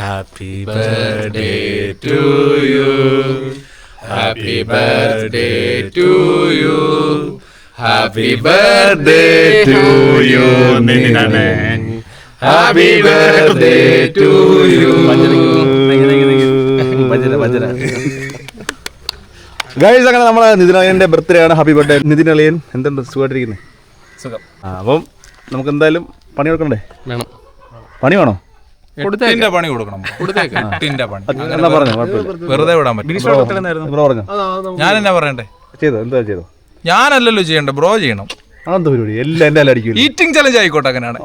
Happy birthday to you. Happy birthday to you. Happy birthday to you, നിതിനാണ്. Happy birthday to you. Guys അങ്ങനെ നമ്മളെ നിതിൻ അളിയന്റെ birthday ആണ്. Happy birthday Nitin അളിയൻ എന്തുണ്ട്? സുഖമായിട്ടിരിക്കുന്നത് സുഖം. അപ്പം നമുക്ക് എന്തായാലും പണി കൊടുക്കണ്ടേ വേണം. പണി വേണോ? എട്ടിന്റെ പണി കൊടുക്കണം. എട്ടിന്റെ പണി. വെറുതെ വിടാൻ പറ്റും ഞാൻ എന്നാ പറയണ്ടേ? ചെയ്തോ എന്താ ചെയ്തോ? ഞാനല്ലല്ലോ ചെയ്യണ്ടേ ബ്രോ ചെയ്യണം. ഈറ്റിംഗ് ചലഞ്ച് ആയിക്കോട്ടെ അങ്ങനെയാണ്.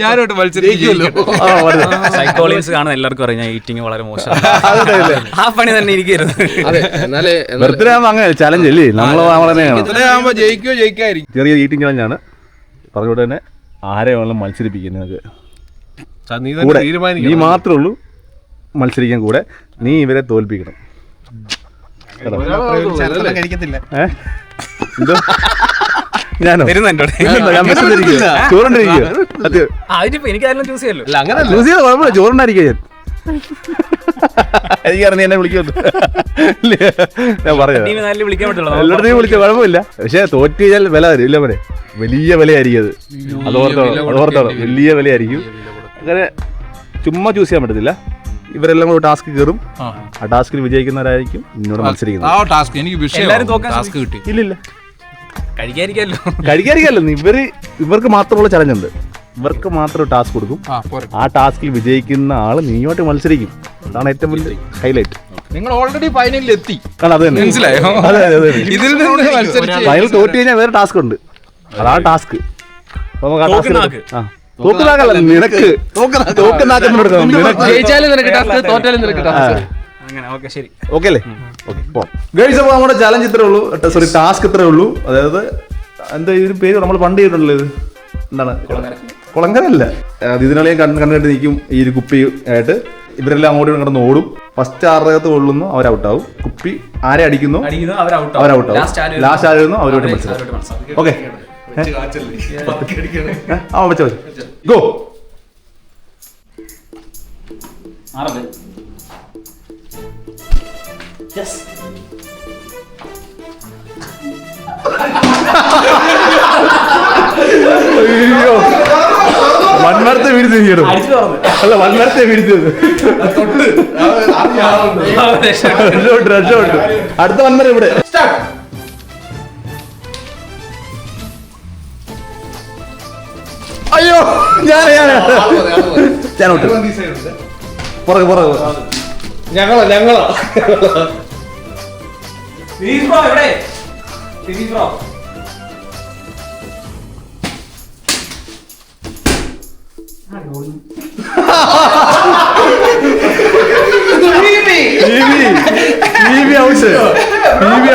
ഞാനോട്ട് സൈക്കോളജിസ്റ്റ് കാണുന്ന എല്ലാവർക്കും അറിയാം ഞാൻ ഈറ്റിംഗ് വളരെ മോശം. ആ പണി തന്നെ ഇരിക്കരുത്. ബർത്ത്ഡേ ആകുമ്പോൾ അങ്ങനെ ചലഞ്ച് അല്ലേ നമ്മൾ ഇതിലാകുമ്പോ ജയിക്കോ ജയിക്കായിരിക്കും ചെറിയ ഈറ്റിംഗ് ചലഞ്ചാണ് പറഞ്ഞുകൊണ്ട് തന്നെ ആരെയാണല്ലോ മത്സരിപ്പിക്കുന്നത് കൂടെ നീ മാത്രമേ ഉള്ളൂ മത്സരിക്കാൻ കൂടെ. നീ ഇവരെ തോൽപ്പിക്കണം? എന്തോ? ഞാനോ? ഞാൻ കുഴപ്പമില്ല. ചോറുണ്ടായിരിക്കും എന്നെ പറഞ്ഞു എല്ലായിടത്തും കുഴപ്പമില്ല. പക്ഷേ തോറ്റ് കഴിഞ്ഞാൽ വില തരും ഇല്ല മോനെ? വലിയ വിലയായിരിക്കും അത്. അത് ഓർത്തോളം അത് ഓർത്തോളം. വലിയ വിലയായിരിക്കും. അങ്ങനെ ചുമ്മാ ചൂസ് ചെയ്യാൻ പറ്റത്തില്ല. ഇവരെല്ലാം കൂടെ ടാസ്ക് കയറും ആ. ടാസ്കിൽ വിജയിക്കുന്നവരായിരിക്കും നിന്നോട് ആ മത്സരിക്കുന്നത്. ടാസ്ക് എനിക്ക് വിഷയം എല്ലാരും തോക്കാൻ ടാസ്ക് കിട്ടി. ഇല്ലില്ല. കഴിക്കാതിരിക്കല്ലോ കഴിക്കാറില്ല ഇവർ ഇവർക്ക് മാത്രമുള്ള ചലഞ്ച് ഉണ്ട്. ഇവർക്ക് മാത്രം ടാസ്ക് കൊടുക്കും. ആ പോരെ. ആ ടാസ്കിൽ വിജയിക്കുന്ന ആൾ നീയോട്ട് മത്സരിക്കും. അതാണ് ഏറ്റവും വലിയ ഹൈലൈറ്റ് നിങ്ങൾ ഓൾറെഡി ഫൈനലിൽ എത്തി ആണ് അത് തന്നെ. മനസ്സിലായോ? അതെ അതെ അതെ ഇതിൽ നിന്ന് മത്സരിച്ച് ഫൈനൽ തോറ്റ് കഴിഞ്ഞാൽ വേറെ ടാസ്ക് ഉണ്ട്. അതാണ് ടാസ്ക് നമുക്ക് ആ ടാസ്ക്. ആ. തോക്കുനാക്കല്ല നിനക്ക്. തോക്കുനാക്കെന്ന് കൊടുക്കണം നിനക്ക് ജയിച്ചാലും നിനക്ക് ടാസ്ക് തോറ്റാലും നിനക്ക് ടാസ്ക്. അങ്ങനെ ഓക്കെ ശരി. ഓക്കെ അല്ലേ? ഓക്കെ പോവാം ഗൈസ് അപ്പോൾ നമ്മുടെ ചലഞ്ച് ഇത്രേ ഉള്ളൂ. സോറി ടാസ്ക് ഇത്രേ ഉള്ളൂ. അതായത് എന്താ ഇതിന് പേര് നമ്മൾ പണ്ട് ചെയ്തിട്ടുള്ളത് ഇത്? എന്താണ്? കുളങ്കരല്ല. ഇതിനാളെയും കണ്ണ് കണ്ടിട്ട് നിൽക്കും ഈ ഒരു കുപ്പി ആയിട്ട്. ഇവരെല്ലാം അങ്ങോട്ടും ഇങ്ങോട്ടും കിടന്ന് ഓടും. ഫസ്റ്റ് ആറകത്ത് കൊള്ളുന്നു അവർ ഔട്ടാവും കുപ്പി ആരെ അടിക്കുന്നു? അടിക്കുന്നു അവർ ഔട്ട് അവർ ഔട്ടാവും ലാസ്റ്റ് ആരുന്നു അവരോട് മനസ്സിലാവും ഓക്കെ. ആ വെച്ച വെച്ച ഗോ അയ്യോ വൻമരത്തെ അല്ല വൻമരത്തെ വീഴ്ത്തിയത് രക്ഷോട്ട് അടുത്ത വൻമരം ഇവിടെ ഞാൻ ഞാൻ ഞാനോട്ട് പുറകെ പുറകെ ഞങ്ങളോ ഞങ്ങളോ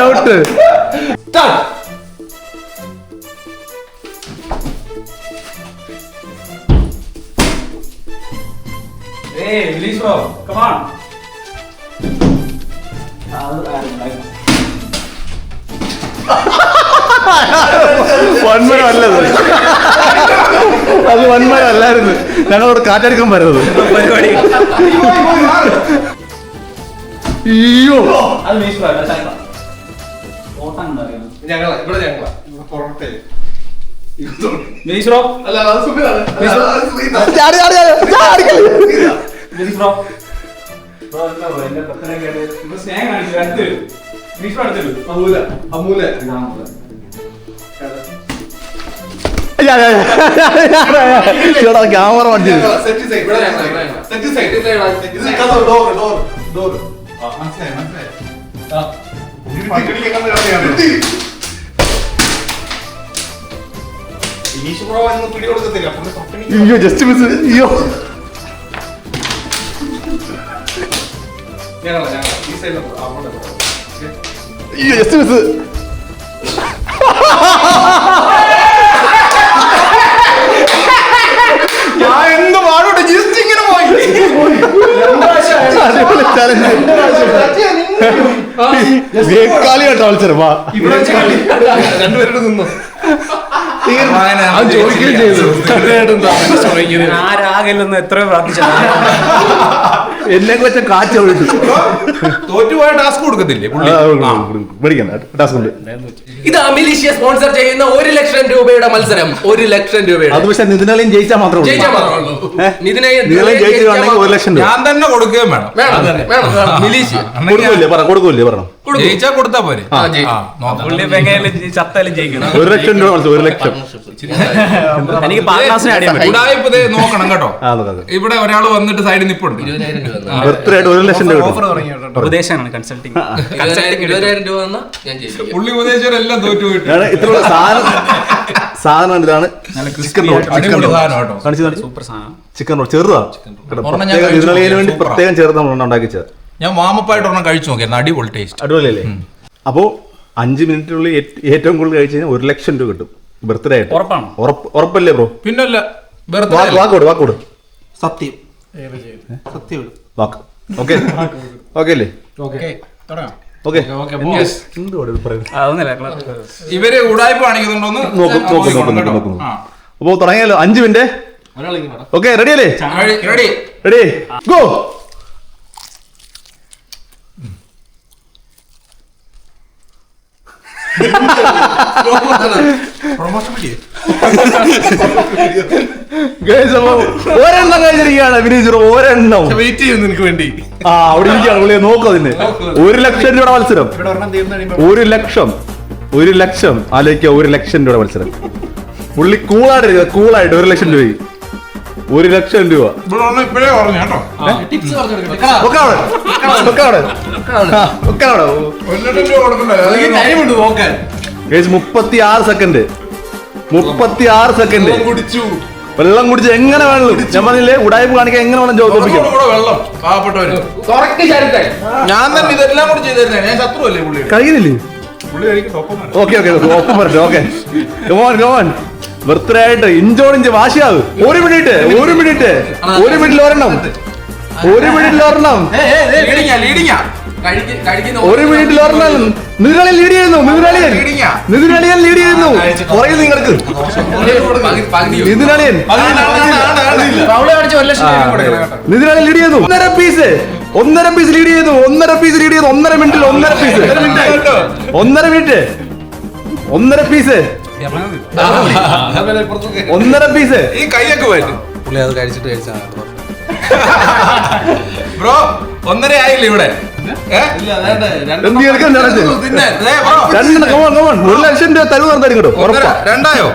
ഔട്ട് ഔട്ട് വൻമരം അല്ലത്. അത് വൻമരം അല്ലായിരുന്നു. ഞങ്ങളോട് കാറ്റടിക്കാൻ വരുന്നത്. അയ്യോ. ഞങ്ങളാ. ഇവിടെ ഞങ്ങളാ. പുറത്തെ. അല്ല അത് സുഖമാണ് ചാടി, ചാടി, ചാടി, ചാടിക്കല്ലേ. അമൂല. അമൂല. ഞാൻ, ഞാൻ, ഞാൻ, ചേട്ടാ ക്യാമറ വണ്ടി. സെറ്റ് സൈഡ് ഇവിടെ ഞങ്ങളാ ഇവിടെ ഞങ്ങളാ സെറ്റ് സൈഡ് ഇത് ഡോർ ഡോർ ഡോർ മനസ്സിലായി മനസ്സിലായി. ഇനീഷ് ബ്രോ എന്ന് പിടി കൊടുക്കത്തില്ല. അയ്യോ ജസ്റ്റ് മിസ് അയ്യോ. ഈ എസ് മിസ് ഞാൻ എന്ത് പാടോട്ടെ ജസ്റ്റ് ഇങ്ങനെ പോയി. അടിപൊളി കേട്ടോ മത്സരം വാ. രണ്ടുപേരുടെ നിന്നു. ചോദിക്കുകയും ചെയ്തു. ആരാകില്ലെന്ന് എത്രയോ പ്രാർത്ഥിച്ചു. എന്നെ വെച്ച കാച്ച വിട്ടു തോറ്റുപോയ ടാസ്ക് കൊടുക്കത്തില്ലേ പുള്ളി? പേടിക്കണ്ട ടാസ്ക് ഉണ്ട്. ഇത് അമിലിഷ്യ സ്പോൺസർ ചെയ്യുന്ന ഒരു ലക്ഷം രൂപയുടെ മത്സരം. ഒരു ലക്ഷം രൂപയുടെ. അത് പക്ഷെ നിതിനാലയും ജയിച്ചാൽ മാത്രമേ ജയിച്ചാൽ മാത്രമേ ഉള്ളൂ. നിതിനെ ജയിച്ചിട്ടുണ്ടെങ്കിൽ ഒരു ലക്ഷം രൂപ. ഞാൻ തന്നെ കൊടുക്കുകയും വേണം. വേണം വേണം. മിലീഷ്യ കൊടുക്കൂല്ലേ പറ കൊടുക്കൂല്ലേ പറഞ്ഞു. ജയിച്ചാ കൊടുത്താ പോരെ. ആ, ജയിക്കും. പുള്ളി ഇപ്പൊ എങ്ങനെയാലും ചത്താലും ജയിക്കണം. ഒരു ലക്ഷം രൂപ ഒരു ലക്ഷം. എനിക്ക് പാർട്ട്നേഴ്സിനെ അടിയാൻ പറ്റും. ഉടായിപ്പ് ദേ നോക്കണം കേട്ടോ. അതെ അതെ ഇവിടെ ഒരാൾ വന്നിട്ട് സൈഡിൽ നിപ്പുണ്ട്. ഇരുപതിനായിരം രൂപ തന്നാ. ഒരു ലക്ഷം രൂപ കിട്ടും. ഉപദേശമാണ് കൺസൾട്ടിങ് ഇരുപതിനായിരം ഇരുപതിനായിരം രൂപ തന്നാ ഞാൻ പുള്ളി ഉപദേശിച്ചവരെല്ലാം തോറ്റു പോയിട്ട്. ഞാൻ സാധനം സാധനം ഇതാണ് ചിക്കൻ റോൾ ചിക്കൻ അടിപൊളി റോൾ സാധനം കേട്ടോ. കാണിച്ചു സൂപ്പർ സാധനം. ചിക്കൻ റോൾ ചെറുതാ. കേട്ടോ, ഒരെണ്ണം ഞാൻ പ്രത്യേകം കഴിച്ചു. ഇതിനാളിന് വേണ്ടി. പ്രത്യേകം ചെറുതാണ് നമ്മൾ ഉണ്ടാക്കിച്ചത് ഞാൻ വാമപ്പായിട്ട് ഒരെണ്ണം കഴിച്ചു നോക്കിയായിരുന്നു അടിപൊളി ടേസ്റ്റ് അടിപൊളിയല്ലേ? അപ്പോൾ അഞ്ച് മിനിറ്റിനുള്ളിൽ ഏറ്റ് ഏറ്റവും കൂടുതൽ കഴിച്ചു കഴിഞ്ഞാൽ ഒരു ലക്ഷം രൂപ കിട്ടും. ബർത്ത്ഡേ ആയിട്ട്. ഉറപ്പാണോ? ഉറപ്പല്ലേ ബ്രോ? പിന്നല്ല വെറുതെ വാക്ക് വാക്കോട് വാക്കോട്. സത്യം. സത്യം വാക്ക്. ഓക്കെ. ഓക്കെ. അല്ലേ ഓക്കെ. അതൊന്നുമില്ല ഇവർ ഉടായ്പ കാണിക്കുന്നുണ്ടോന്ന് നോക്കും നോക്കും നോക്കും നോക്കും നോക്കും. അപ്പോ തുടങ്ങിയാലോ? അഞ്ച് മിനിറ്റ്? ഓക്കെ റെഡി അല്ലേ റെഡി. റെഡി. ഗോ Guys, അപ്പൊ ഒരെണ്ണം കഴിഞ്ഞിരിക്കുകയാണ് വിനീഷ് ഒരെണ്ണം. വെയിറ്റ് ചെയ്യുന്നു നിനക്ക് വേണ്ടി. ആ അവിടെ ഇരിക്കുകയാണ്. പുള്ളിയെ നോക്കും അതിന്. ഒരു ലക്ഷം രൂപയുടെ മത്സരം. ഒരു ലക്ഷം. ഒരു ലക്ഷം. ആലോചിക്കുക ഒരു ലക്ഷം രൂപയുടെ മത്സരം. പുള്ളി കൂളായിട്ട് കൂളായിട്ട് ഒരു ലക്ഷം രൂപ ഒരു ലക്ഷം രൂപ. ഇപ്പഴേ പറഞ്ഞു കേട്ടോ. മുപ്പത്തി ആറ് സെക്കൻഡ് മുപ്പത്തി ആറ് സെക്കൻഡ് കുടിച്ചു. വെള്ളം കുടിച്ച് എങ്ങനെ വേണം ഞാൻ പറഞ്ഞില്ലേ ഉടായ്പ കാണിക്കാൻ എങ്ങനെ വേണം ചോദിപ്പിക്കാം ഞാൻ തന്നെ ഇതെല്ലാം കൂടി ചെയ്തിരുന്നേ ഞാൻ ശത്രു അല്ലേ പുള്ളി കഴിയുന്നില്ലേ. ഓക്കെ ഓക്കെ ഒപ്പം പറഞ്ഞു ഓക്കെ. കമോൺ കമോൺ ബർത്ത്ഡേ ആയിട്ട് ഇഞ്ചോടിഞ്ച് വാശിയാവ്. ഒരു മിനിറ്റ് ഒരു മിനിറ്റ് ഒരു മിനിറ്റിൽ ഒരെണ്ണം. ഒരു മിനിറ്റിൽ ഒരെണ്ണം. ഒരു മിനിറ്റിൽ ഒരെണ്ണം. ലീഡ് ചെയ്യുന്നു. നിതിനാളിയൻ നിതിനാളിയൻ ലീഡ് ചെയ്യുന്നു. പുറകിൽ നിങ്ങൾക്ക്. നിതിനാളിയൻ നിതിനാളിയൻ ലീഡ് ചെയ്യുന്നു. ഒന്നര പീസ് ഒന്നര പീസ് ലീഡ് ചെയ്യുന്നു. ഒന്നര പീസ് ലീഡ് ചെയ്യുന്നു. ഒന്നര മിനിറ്റിൽ ഒന്നര പീസ് ഒന്നര മിനിറ്റ് ഒന്നര പീസ് ഒന്നര പീസ് ഈ കൈയൊക്കെ പോയിട്ട്. പുള്ളി അത് കഴിച്ചിട്ട് കഴിച്ചാൽ ബ്രോ ഒന്നര ആയില്ല ഇവിടെ? ഒരു ലക്ഷം രൂപ തരുവ് നടത്താൻ ഇങ്ങോട്ട് ഒന്നര രണ്ടായോ?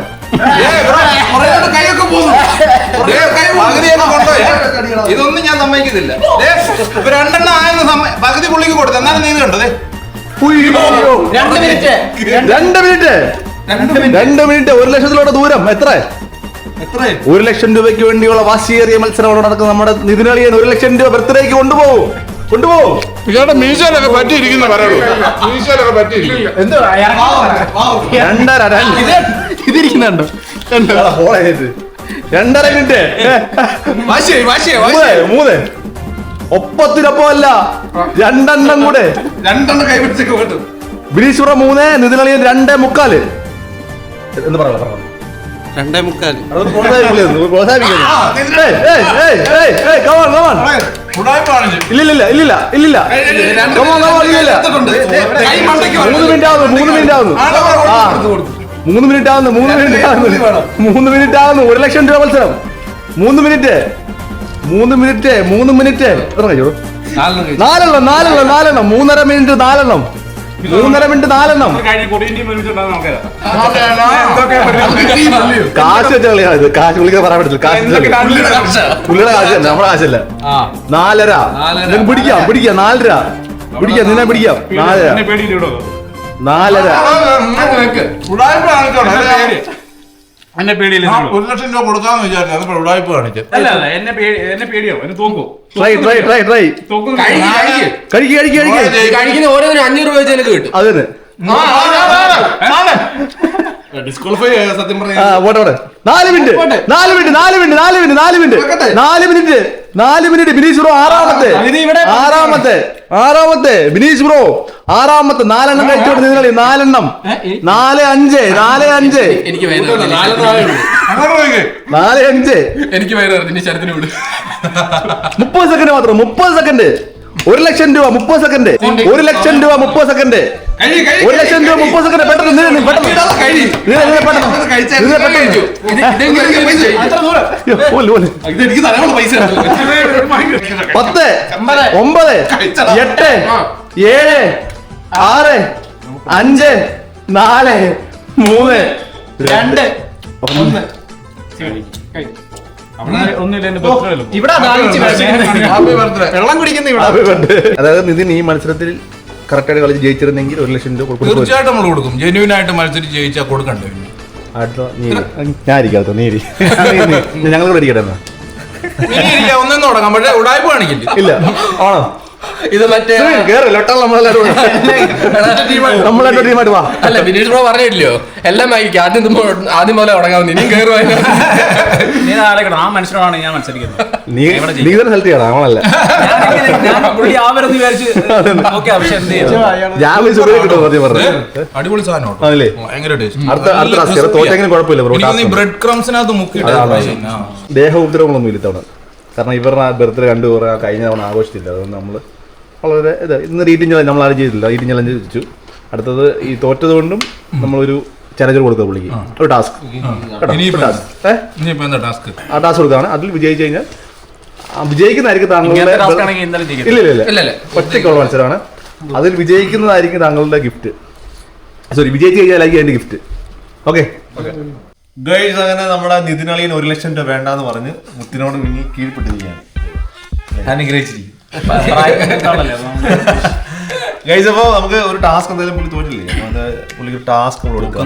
ഇതൊന്നും ഞാൻ സമ്മതിക്കത്തില്ല. ദേ, ഇപ്പൊ രണ്ടെണ്ണം ആയെന്ന് സമ്മ- പകുതി പുള്ളിക്ക് കൊടുത്തു. എന്നാലും നീ ഇത് കണ്ടോ ദേ? ഉയ്യോ. രണ്ട് മിനിറ്റ്. രണ്ട് മിനിറ്റ്. ഒരു ലക്ഷത്തിലോട്ട് ദൂരം. എത്ര? ഒരു ലക്ഷം രൂപയ്ക്ക് വേണ്ടിയുള്ള വാശിയേറിയ മത്സരം അവിടെ നടക്കുന്ന നമ്മുടെ നിതിനളിയൻ ഒരു ലക്ഷം രൂപ ബർത്ത്ഡേക്ക് കൊണ്ടുപോകും. കൊണ്ടുപോകും. ഇയാളുടെ മീശയിലൊക്കെ പറ്റിയിരിക്കുന്നു പറയുള്ളൂ മീശയിലൊക്കെ പറ്റിയിരിക്കുന്നു. രണ്ടര രണ്ട്. ഇതിരിക്കുന്നുണ്ടോ. രണ്ടര മിനിറ്റ്. മൂന്ന് ഒപ്പത്തിനൊപ്പം അല്ല രണ്ടെണ്ണം കൂടെ. രണ്ടെണ്ണം കൈപിടിച്ചൊക്കെ പോട്ടു ബിനീശ്വറ മൂന്ന് നിതിനളിയൻ രണ്ടേ മുക്കാൽ. എന്ന് പറയാം രണ്ടേ മുക്കാൽ ഇല്ലില്ല ഇല്ലില്ല. ഇല്ലില്ല. മൂന്ന് മിനിറ്റ് ആവുന്നു മൂന്ന് മിനിറ്റ് ആവുന്നു. ആ മൂന്ന് മിനിറ്റ് ആവുന്നു മൂന്ന് മിനിറ്റ് ആവുന്നു. മൂന്ന് മിനിറ്റ് ആവുന്നു ഒരു ലക്ഷം രൂപ മത്സരം. മൂന്ന് മിനിറ്റ് മൂന്ന് മിനിറ്റ് മൂന്ന് മിനിറ്റ്. എത്ര കഴിച്ചു നാലെണ്ണം നാലെണ്ണം നാലെണ്ണം. മൂന്നര മിനിറ്റ് നാലെണ്ണം. മൂന്നര മിനിറ്റ് നാലെണ്ണം കാശ് വെച്ച കളിയാ ഇത് കാശ് വിളിക്കാൻ പറയാൻ പറ്റില്ല കാശ് പുള്ളിയുടെ കാശ് കാശല്ല നമ്മുടെ കാശല്ല നാലര നിനക്ക് പിടിക്കാം പിടിക്കാം നാലര പിടിക്കാം നിന്നെ പിടിക്കാം നാലര നാലര എന്നെ പേടിയില്ല ഒരു ലക്ഷം രൂപ കൊടുക്കാന്ന് വിചാരിച്ചു അത് ഉടായ്പ കാണിച്ചു. അല്ല അല്ല എന്നെ പേടി എന്നെ പേടിയോ? എന്നെ തോക്കോ? Try try try. ട്രൈ തോക്കുന്നു കഴിക്ക് കഴിക്ക്. കഴിക്ക് കഴിക്കുന്ന ഓരോന്നിനും അഞ്ഞൂറ് രൂപ വെച്ച് എനിക്ക് കിട്ടും. ഡിസ്ക്വാളിഫൈ ആ, ആ ആ, പോട്ടെ നാല് മിനിറ്റ് നാല് മിനിറ്റ് നാല് മിനിറ്റ് നാല് മിനിറ്റ് നാല് മിനിറ്റ്. നാല് മിനിറ്റ് നാല് മിനിറ്റ് ബിനീഷ് ബ്രോ ആറാമത്തെ. ആറാമത്തെ ആറാമത്തെ. ബിനീഷ് ബ്രോ ആറാമത്തെ. നാലെണ്ണം കഴിച്ചോട്ട് നിങ്ങളെ നാലെണ്ണം. നാല് അഞ്ച് നാല് അഞ്ച്. എനിക്ക് നാല് അഞ്ച്. എനിക്ക് മുപ്പത് സെക്കൻഡ് മാത്രം മുപ്പത് സെക്കൻഡ് ഒരു ലക്ഷം രൂപ മുപ്പത് സെക്കൻഡ്. ഒരു ലക്ഷം രൂപ മുപ്പത് സെക്കൻഡ്. ഒരു ലക്ഷം രൂപ മുപ്പത് സെക്കൻഡ് പെട്ടെന്ന് പത്ത് ഒമ്പത്. എട്ട് ഏഴ് ആറ് അഞ്ച് നാല് മൂന്ന് രണ്ട്. ഒന്ന്. അതായത് നിതിൻ ഈ മത്സരത്തിൽ കറക്റ്റായിട്ട് കളിച്ച് ജയിച്ചിരുന്നെങ്കിൽ ഒരു ലക്ഷം രൂപ കൊടുക്കും തീർച്ചയായിട്ടും നമ്മൾ കൊടുക്കും. ജെന്യൂൻ ആയിട്ട് മത്സരിച്ച് ജയിച്ചാൽ കൊടുക്കണ്ടേ? ഞാനിരിക്കാത്ത അടുത്ത നീ ഞാൻ ഇരിക്കാത്ത നീ നീ- നീ- ഞങ്ങൾ കൂടെ ഇരിക്കട്ടെ നീ ഇല്ല ഒന്നും തുടങ്ങാം പക്ഷേ ഉടായ്പ കാണിക്കില്ല? ഇല്ല. ആണോ? ഇത് മറ്റേ ടീമായിട്ട് വാ. അല്ല വിനീഷ് ബ്രോ പറഞ്ഞില്ലയോ എല്ലാം ആയിരിക്കും. ആദ്യം ആദ്യം പോലെ തുടങ്ങാവുന്ന ഇനിയും കയറുവാ നീ ആ മനുഷ്യനോടാണ് ഞാൻ മത്സരിക്കുന്നത്. നീ നീ തന്നെ സെലക്ട് ചെയ്യണം നമ്മളല്ല? അടിപൊളി സാധനം ബ്രെഡ് ക്രംസിനകത്ത് മുക്കിയിട്ട് അതാണ്. ദേഹ ഉപദ്രവങ്ങളൊന്നും ഇല്ല തവണ കാരണം ഇവരുടെ ബർത്ത്ഡേ കണ്ടു കുറെ കഴിഞ്ഞ തവണ ആഘോഷിച്ചില്ല. അതുകൊണ്ട് നമ്മൾ വളരെ ഇത് ഇന്ന് റീറ്റിംഗ് ചലഞ്ച് നമ്മൾ ആരും ചെയ്തില്ല റീറ്റിംഗ് ചലഞ്ച് വെച്ചു. അടുത്തത് ഈ തോറ്റത് കൊണ്ടും നമ്മളൊരു ചലഞ്ചർ കൊടുക്കുക പുള്ളിക്ക്. ഒരു ടാസ്ക് ആ. ടാസ്ക് കൊടുക്കുകയാണ്. അതിൽ വിജയിച്ചു കഴിഞ്ഞാൽ വിജയിക്കുന്നതായിരിക്കും താങ്കളുടെ ഇല്ല ഇല്ല ഇല്ല. ഒറ്റയ്ക്കുള്ള മത്സരമാണ്. അതിൽ വിജയിക്കുന്നതായിരിക്കും താങ്കളുടെ ഗിഫ്റ്റ് സോറി വിജയിച്ചു കഴിഞ്ഞാലായിരിക്കും അതിന്റെ ഗിഫ്റ്റ് ഓക്കെ ഗൈസ് അങ്ങനെ നമ്മുടെ നിതിനളിയിൽ ഒരു ലക്ഷം രൂപ വേണ്ടെന്ന് പറഞ്ഞ് മുത്തിനോട് മുന്നിൽ കീഴ്പ്പെട്ടിരിക്കുകയാണ്. അനുഗ്രഹിച്ചിരിക്കും അപ്പോ നമുക്ക് ഒരു ടാസ്ക് എന്തായാലും പുള്ളി തോറ്റില്ലേ? അത് പുള്ളിക്ക് ടാസ്ക് നമ്മൾ കൊടുക്കുക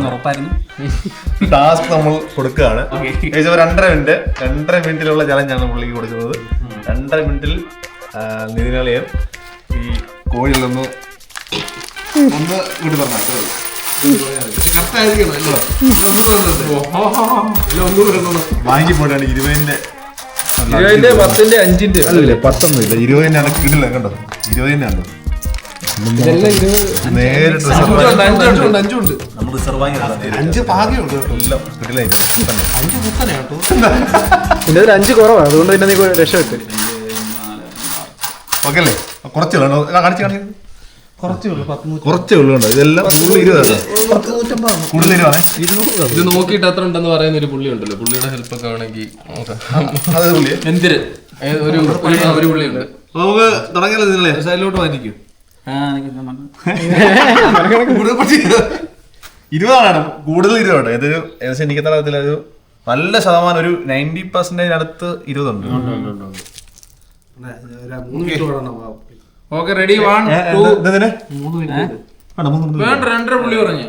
ടാസ്ക് നമ്മൾ കൊടുക്കുകയാണ് കഴിച്ചപ്പോ രണ്ടര മിനിറ്റ് രണ്ടര മിനിറ്റിലുള്ള ചലഞ്ചാണ് പുള്ളിക്ക് കൊടുക്കുന്നത്. രണ്ടര മിനിറ്റിൽ നിതിനാളിയൻ ഈ കോഴിയിൽ നിന്ന് ഒന്ന് വീട്ടിൽ പറഞ്ഞാൽ കറക്റ്റ് ആയിരിക്കണം വാങ്ങി പോയിട്ടാണ് ഇരുപതിന്റെ ഇരുപതിന്റെ പത്തിന്റെ അഞ്ചിന്റെ. അല്ലല്ലേ പത്തൊന്നും ഇല്ല ഇരുപതിന്റെ ആണ് കിടില്ല കണ്ടോ നേരിട്ട്. അഞ്ചുണ്ട് അഞ്ചുണ്ട് നമ്മൾ റിസർവ് അഞ്ച് കേട്ടോ. എല്ലാം അഞ്ച് കുത്തനെ കേട്ടോ. പിന്നെ അതിൽ അഞ്ച് കുറവാണ്. അതുകൊണ്ട് തന്നെ നീ രക്ഷപ്പെട്ട്. ഓക്കെ അല്ലേ? കുറച്ചു കാണിച്ചു കാണിച്ച് കാണിച്ച് കുറച്ചേ ഉള്ളൂ പത്ത് കേട്ടോ ഇതെല്ലാം കൂടുതൽ ഇരുപതാണ്? കൂടുതൽ ഇത് നോക്കിയിട്ട് എത്ര ഉണ്ടെന്ന് പറയുന്ന ഒരു പുള്ളി ഉണ്ടല്ലോ പുള്ളിയുടെ ഹെൽപ്പ് ഒക്കെ ആണെങ്കിൽ എന്തിര്? ഒരു പുള്ളിയുണ്ട്. നമുക്ക് സൈഡിലോട്ട് വാങ്ങിക്കും ഇരുപതാണ്. കൂടുതൽ ഇരുപതാണ്. ഇതൊരു ഏകദേശം എനിക്ക് തലത്തിൽ ഒരു നല്ല ശതമാനം ഒരു നയന്റി പെർസെന്റേജ് അടുത്ത് ഇരുപതുണ്ട്. മൂന്ന് ഓക്കെ റെഡി വൺ ടു വേണ്ട രണ്ടര പുള്ളി പറഞ്ഞു.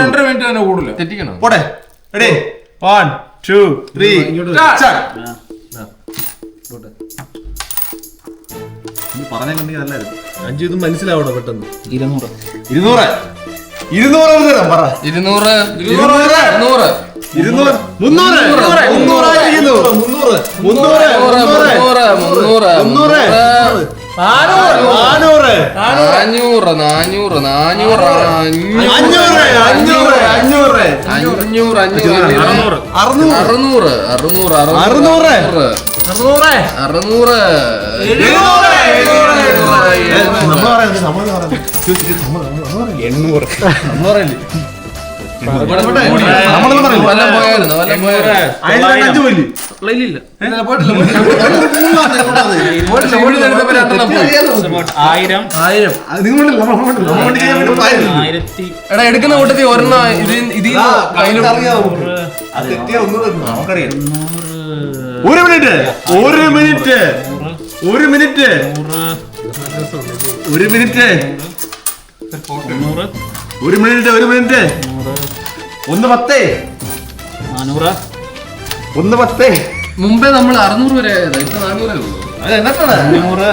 രണ്ടര മിനിറ്റ് തന്നെ കൂടുതൽ തെറ്റിക്കണം? പോട്ടെ. റെഡി വൺ ടു ത്രീ പറഞ്ഞെങ്കിൽ നല്ലായിരുന്നു അഞ്ചു ഇതും മനസ്സിലാവണം പെട്ടെന്ന്. ഇരുന്നൂറ്. ഇരുന്നൂറ്. ഇരുന്നൂറ് പറ. ഇരുന്നൂറ് ഇരുന്നൂറ് നൂറ് ഇരുന്നൂറ്. മുന്നൂറ്. മുന്നൂറായിരിക്കുന്നു മുന്നൂറ്. മുന്നൂറ്. മുന്നൂറ്. മുന്നൂറ്. മുന്നൂറ്. നാനൂറ്. നാനൂറ്. നാനൂറ്. നാനൂറ്. അഞ്ഞൂറ്. അഞ്ഞൂറ്. അഞ്ഞൂറ്. അഞ്ഞൂറ്. അഞ്ഞൂറ്. അറുന്നൂറ്. അറുന്നൂറ്. അറുന്നൂറ്. അറുന്നൂറ്. അറുന്നൂറ്. അറുന്നൂറ്. എണ്ണൂറ്. എണ്ണൂറ് ആയിരം ആയിരം. ആയിരത്തി എടാ എടുക്കുന്ന കൂട്ടത്തിൽ ഒരെണ്ണ ഇത് ഇതിൽ ഒരു മിനിറ്റ് ഒരു മിനിറ്റ് ഒരു മിനിറ്റ് ഒരു മിനിറ്റ് ഒരു മിനിറ്റ് ഒരു മിനിറ്റ്. ഒന്ന് പത്തേ. നാനൂറ്. ഒന്ന് പത്തേ. മുമ്പേ നമ്മൾ അറുന്നൂറ് വരെ ആയതാ ഇപ്പൊ നാനൂറേ ഉള്ളൂ. അത് എന്നിട്ടാണ് അഞ്ഞൂറ്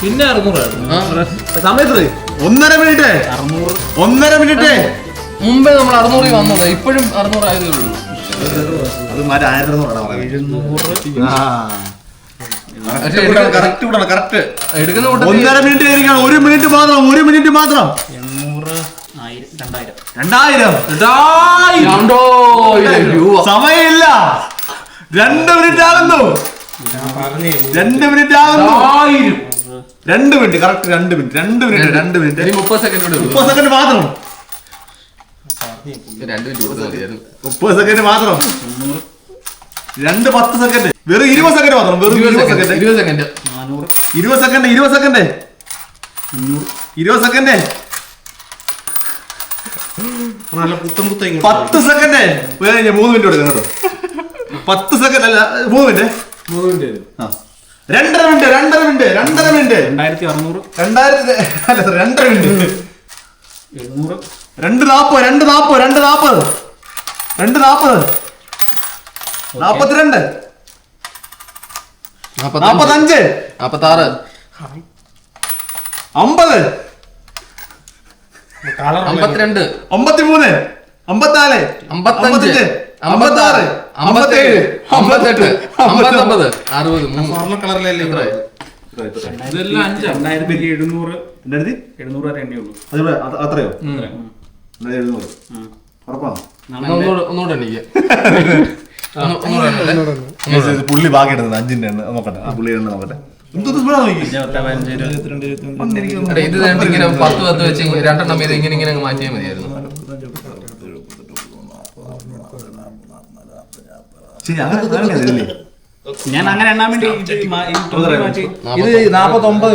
പിന്നെ അറുന്നൂറായിരുന്നു സമയത്ത് ഒന്നര മിനിറ്റ്. ഒന്നര മിനിറ്റ്. മുമ്പേ നമ്മൾ അറുന്നൂറിൽ വന്നത് ഇപ്പോഴും അറുന്നൂറായതേ ഉള്ളൂ. അത് മാറ്റി ആയിരത്തി കറക്റ്റ് എടുക്കുന്ന കൂട്ടത്തിൽ ഒന്നര മിനിറ്റ് ആയിരിക്കണം ഒരു മിനിറ്റ് മാത്രം ഒരു മിനിറ്റ് മാത്രം. രണ്ടായിരം. സമയമില്ല. രണ്ട് മിനിറ്റ് ആകുന്നു. രണ്ട് മിനിറ്റ് ആകുന്നു. രണ്ട് മിനിറ്റ് കറക്റ്റ് രണ്ട് മിനിറ്റ് രണ്ട് മിനിറ്റ് രണ്ട് മിനിറ്റ് മുപ്പത് സെക്കൻഡ് മുപ്പത് സെക്കൻഡ് മാത്രം. രണ്ട് മിനിറ്റ് മുപ്പത് സെക്കൻഡ് മാത്രം. രണ്ട് പത്ത് സെക്കൻഡ് വെറും ഇരുപത് സെക്കൻഡ് മാത്രം വെറും ഇരുപത് സെക്കൻഡ് ഇരുപത് സെക്കൻഡ് നാനൂറ്. ഇരുപത് സെക്കൻഡ് ഇരുപത് സെക്കൻഡ് ഇരുപത് സെക്കൻഡ് നല്ല പുത്തൻ പുത്തൻ പത്ത് സെക്കൻഡ് വേറെ മൂന്ന് മിനിറ്റ് കൊടുക്കാം കേട്ടോ. പത്ത് സെക്കൻഡ് അല്ല മൂന്ന് മിനിറ്റ് മൂന്ന് മിനിറ്റ് ആ. രണ്ടര മിനിറ്റ് രണ്ടര മിനിറ്റ് രണ്ടര മിനിറ്റ് രണ്ടായിരത്തി അറുന്നൂറ്. രണ്ടായിരത്തി അല്ല സാർ രണ്ടര മിനിറ്റ് എണ്ണൂറ് രണ്ട് നാപ്പത് രണ്ട് നാപ്പത് രണ്ട് നാപ്പത്. രണ്ട് നാപ്പത്. നാപ്പത്തിരണ്ട്. നാപ്പത്തഞ്ച്. നാപ്പത്താറ്. അമ്പത്. അമ്പത്തിരണ്ട്. അമ്പത്തിമൂന്ന്. അമ്പത്തിനാല്. അമ്പത്തഞ്ച്. അമ്പത്താറ്. അമ്പത്തേഴ്. അമ്പത്തെട്ട്. അമ്പത്തൊമ്പത്. അറുപത്. സ്വർണ കളറിലല്ലേ ഇവിടെ ഇതെല്ലാം അഞ്ച്? രണ്ടായിരത്തി എഴുന്നൂറ്. രണ്ടായിരത്തി എഴുന്നൂറ് വരെ എണ്ണേ ഉള്ളൂ. അതിവിടെ അത്രയോ? എഴുന്നൂറ്. ഉറപ്പാണോ? ഒന്നുകൂടെ ഒന്നുകൂടെ പുള്ളി ബാക്കി ഇടുന്നത് അഞ്ചിന്റെ എണ്ണ. നോക്കട്ടെ. ആ പുള്ളി എണ്ണ നോക്കട്ടെ. ഇത് ഇങ്ങനെ പത്ത് പത്ത് വെച്ച് ഇങ്ങനെ രണ്ടെണ്ണം ഇങ്ങനെ ഇങ്ങനെ അങ്ങ് മാറ്റിയാൽ മതിയായിരുന്നു. ശരി അങ്ങനെ? ഞാൻ അങ്ങനെ എണ്ണാൻ വേണ്ടി ഇത്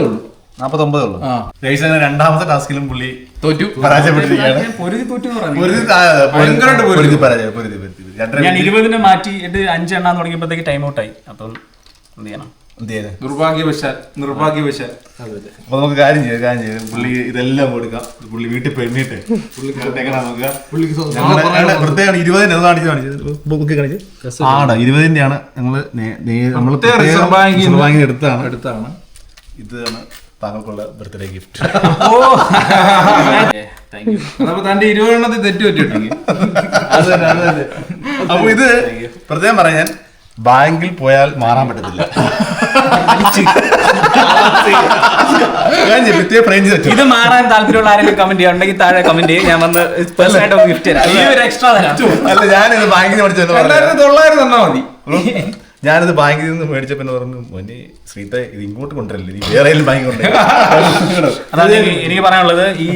ഉള്ളൂ. നാപ്പത്തൊമ്പതേ ഉള്ളൂ. രണ്ടാമത്തെ ടാസ്കിലും പുള്ളി തോറ്റു. പരാജയപ്പെട്ടിരിക്കുകയാണ് ഞാൻ പൊരുതി തോറ്റു പൊരുതി പരാജയം പൊരുതി പൊരുതി ഞാൻ ഇരുപതിന് മാറ്റി ഇത് അഞ്ച് എണ്ണാൻ തുടങ്ങിയപ്പോഴത്തേക്ക് ടൈം ഔട്ടായി അപ്പം എന്ത് ചെയ്യണം? നിർഭാഗ്യവശാൽ നിർഭാഗ്യവശാൽ. അപ്പൊ നമുക്ക് കാര്യം ചെയ്യാം കാര്യം ചെയ്യാം. പുള്ളി ഇതെല്ലാം കൊടുക്കാം. പുള്ളി വീട്ടിൽ പെണ്ണിട്ട് പുള്ളി എങ്ങനെ നോക്കുക? പ്രത്യേകം കാണിച്ച് കാണിച്ച്. കാണിച്ച്. ആടാ ഇരുപതിന്റെ ആണ് ഞങ്ങൾ നമ്മൾ എടുത്താണ് എടുത്താണ്. ഇതാണ് താങ്കൾക്കുള്ള ബർത്ത്ഡേ ഗിഫ്റ്റ് താങ്ക് യു അതപ്പോ തന്റെ ഇരുപതെണ്ണത്തിൽ തെറ്റ് പറ്റിട്ടുണ്ടെങ്കിൽ അപ്പൊ ഇത് പ്രത്യേകം പറയാൻ ബാങ്കിൽ പോയാൽ മാറാൻ പറ്റത്തില്ല. ഞാൻ ഇത് മാറാൻ താല്പര്യമുള്ള ആരെങ്കിലും കമന്റ് ചെയ്യാണെങ്കിൽ താഴെ കമന്റ് ചെയ്യും. ഞാൻ വന്ന് പേഴ്സണായിട്ട് ഗിഫ്റ്റ് തരാം. ഈ ഒരു എക്സ്ട്രാ തരാം. അല്ല ഞാനിത് ബാങ്കിൽ രണ്ടായിരത്തി തൊള്ളായിരം തന്നാ മതി. ഞാനിത് ബാങ്കിൽ നിന്ന് മേടിച്ചപ്പോ പറഞ്ഞു മോനെ ശ്രീത ഇത് ഇങ്ങോട്ട് കൊണ്ടുവരല്ലേ? നീ വേറെ ബാങ്കിൽ ബാങ്ക് അതാണ് എനിക്ക് പറയാനുള്ളത് ഈ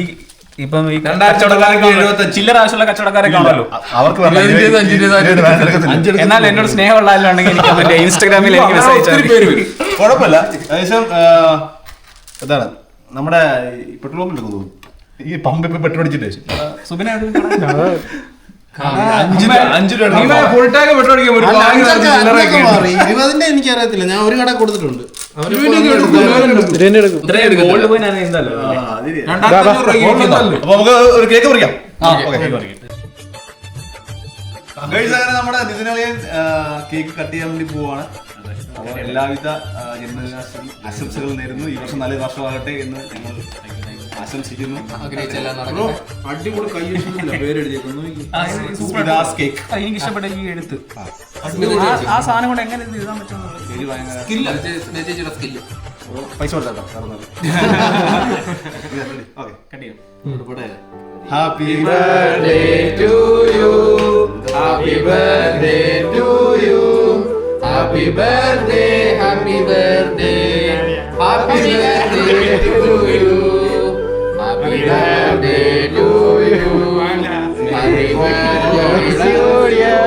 ഇപ്പം ഈ. ചില്ലറ ആവശ്യമുള്ള കച്ചവടക്കാരൊക്കെ ആണല്ലോ. അവർക്ക്. എന്നാൽ എന്നോട് സ്നേഹമുള്ള ആളാണെങ്കിൽ എനിക്ക് ഇൻസ്റ്റാഗ്രാമിൽ എനിക്ക് മെസ്സേജ് കുഴപ്പമില്ല. ഏകദേശം എന്താണ് നമ്മുടെ പെട്രോൾ പമ്പിലൊക്കെ തോന്നുന്നു. ഈ പമ്പിപ്പോ പെട്രോൾ അടിച്ചിട്ട്. സുബിനെ ഇരുപതിന്റെ എനിക്ക് അറിയത്തില്ല ഞാൻ ഒരു കട കൊടുത്തിട്ടുണ്ട്. നമുക്ക് ഒരു കേക്ക് നമ്മുടെ നിതിനളിയൻ കേക്ക് കട്ട് ചെയ്യാൻ വേണ്ടി പോവാണ്. എല്ലാവിധ ജന്മദിനാശംസകൾ ജന്മദിനാശം ആശംസകൾ നേരുന്നു. ഈ വർഷം നല്ല വർഷമാകട്ടെ എന്ന് ഞങ്ങൾ ആശംസിക്കുന്നു. അടിപൊളി എനിക്ക് ഇഷ്ടപ്പെട്ട ഈ എഴുത്ത്. ആ- സാധനം കൊണ്ട് എങ്ങനെ ഇത് എഴുതാൻ പറ്റുന്നത് പേര് ഭയങ്കര സ്കില്ല്. സ്മിത ചേച്ചിയുടെ സ്കില്ല്. പൈസ കൊടുത്താട്ടോ okay happy birthday to you Happy birthday to you. Happy birthday, happy birthday. Happy birthday. To you. Happy birthday to you. Happy birthday to you.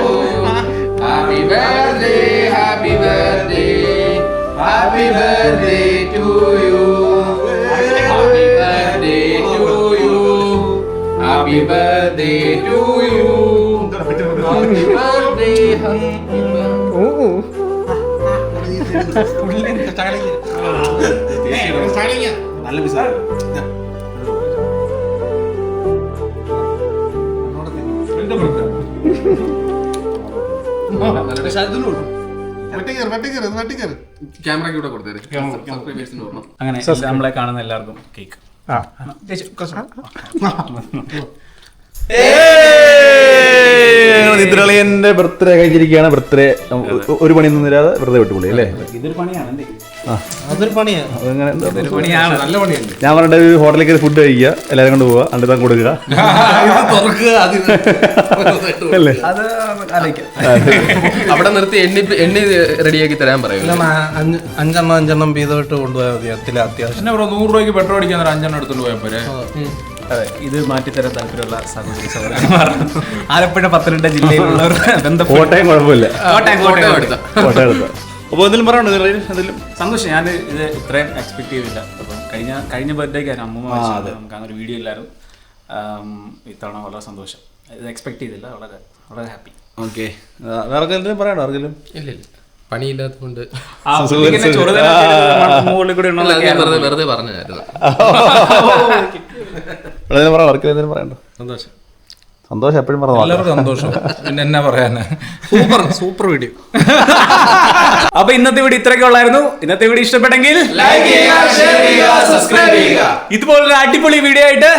Happy birthday, happy birthday. Happy birthday to you. Happy birthday to you. Happy birthday to you. Happy birthday, happy birthday. നല്ല pizza എന്റെ birthday. വെട്ടിക്കയറ് വെട്ടിക്കയറ് ഇത് വെട്ടിക്കയറ് ക്യാമറയ്ക്ക് കൂടെ കൊടുത്തേര് സബ്സ്ക്രൈബേഴ്സിന് ഓർമ്മ അങ്ങനെ നമ്മളെ കാണുന്ന എല്ലാവർക്കും കേക്ക് നിദ്രളിയന്റെ ബർത്ത്ഡേ കഴിച്ചിരിക്കുകയാണ്. ബർത്ത്ഡേ ഒരു പണി ഒന്നും തരാതെ വെറുതെ വിട്ടുപുള്ളി അല്ലേ? ഇതൊരു പണിയാണ് അതൊരു പണിയാണ്. നല്ല പണിയാണ് ഞാൻ പറഞ്ഞ ഒരു ഹോട്ടലിൽ കയറി ഫുഡ് കഴിക്കുക എല്ലാവരും കൊണ്ട് പോവുക അണ്ടിതാൻ കൊടുക്കുക. തുറക്കുക അല്ലേ? അവിടെ നിർത്തി എണ്ണി എണ്ണി റെഡിയാക്കി തരാൻ പറയും അഞ്ചെണ്ണം അഞ്ചെണ്ണം വീതമായിട്ട് കൊണ്ടുപോയാൽ മതി. അത്യാവശ്യം. നൂറ് രൂപയ്ക്ക് പെട്രോൾ അടിക്കാൻ അഞ്ചെണ്ണം എടുത്തോണ്ട് പോയാൽ പോരെ? അതെ ഇത് മാറ്റിത്തരാൻ താല്പര്യമുള്ള സഹോദരി സഹോദരന്മാർ ആലപ്പുഴ പത്തനംതിട്ട ജില്ലയിലുള്ളവർ കോട്ടയം കുഴപ്പമില്ല കോട്ടയം കോട്ടയം എടുത്ത കോട്ടയം എടുത്ത അപ്പോൾ എന്തെങ്കിലും പറയണോ എന്തെങ്കിലും സന്തോഷം ഞാൻ ഇത് ഇത്രയും എക്സ്പെക്ട് ചെയ്തില്ല അപ്പം കഴിഞ്ഞ കഴിഞ്ഞ ബർത്ത്ഡേക്ക് ആ അമ്മ നമുക്ക് അങ്ങനെ ഒരു വീഡിയോ ഇല്ലായിരുന്നു ആം, ഇത്തവണ വളരെ സന്തോഷം ഇത് എക്സ്പെക്ട് ചെയ്തില്ല വളരെ വളരെ ഹാപ്പി ഓക്കെ വേറെ എന്തെങ്കിലും പറയണോ ആർക്കെങ്കിലും ഇല്ല ഇല്ല പണിയില്ലാത്തതുകൊണ്ട് വെറുതെ പറഞ്ഞു പറഞ്ഞായിരുന്നു എന്തെങ്കിലും പറയണ്ടോ? സന്തോഷം. സന്തോഷം എപ്പോഴും പറഞ്ഞു എല്ലാവർക്കും സന്തോഷം. പിന്നെ എന്നാ പറയാനാ? Super super video. അപ്പൊ ഇന്നത്തെ വീഡിയോ ഇത്രയൊക്കെ ഉള്ളായിരുന്നു. ഇന്നത്തെ വീഡിയോ ഇഷ്ടപ്പെട്ടെങ്കിൽ സബ്സ്ക്രൈബ് ചെയ്യുക ഇതുപോലൊരു അടിപൊളി വീഡിയോ ആയിട്ട്